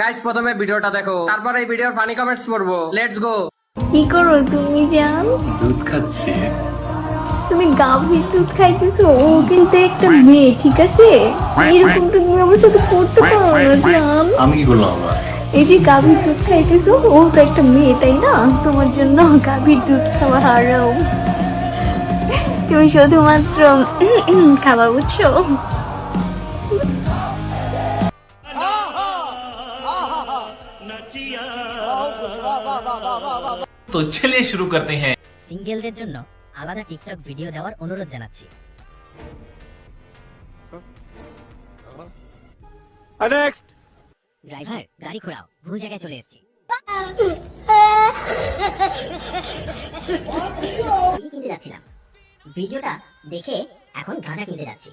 Guys প্রথমে ভিডিওটা দেখো। তারপর এই ভিডিওর ফানি কমেন্টস পড়ব। লেটস গো কি করো তুমি জান? দুধ খাচ্ছি। তুমি গাভীর দুধ খাইতেছো? ও কিন্তু একটা মেয়ে ঠিক আছে? এরকম তুমি আমার সাথে করতে পারো না জান। আমি কি করলাম আবার? এই যে গাভীর দুধ খাইতেছো ও তো একটা মেয়ে তাই না? তোমার জন্য গাভীর দুধ খাওয়া হারাম তুমি শুধুমাত্র খাওয়া বুঝছ? না কিয়া তো চলে শুরু করতে হ্যাঁ সিঙ্গেলদের জন্য আলাদা টিকটক ভিডিও দেওয়ার অনুরোধ জানাচ্ছি। নেক্সট ড্রাইভার গাড়ি ঘোরাও ভুল জায়গায় চলে এসেছি। কিনতে যাচ্ছিলাম। ভিডিওটা দেখে এখন গাঁজা কিনতে যাচ্ছি।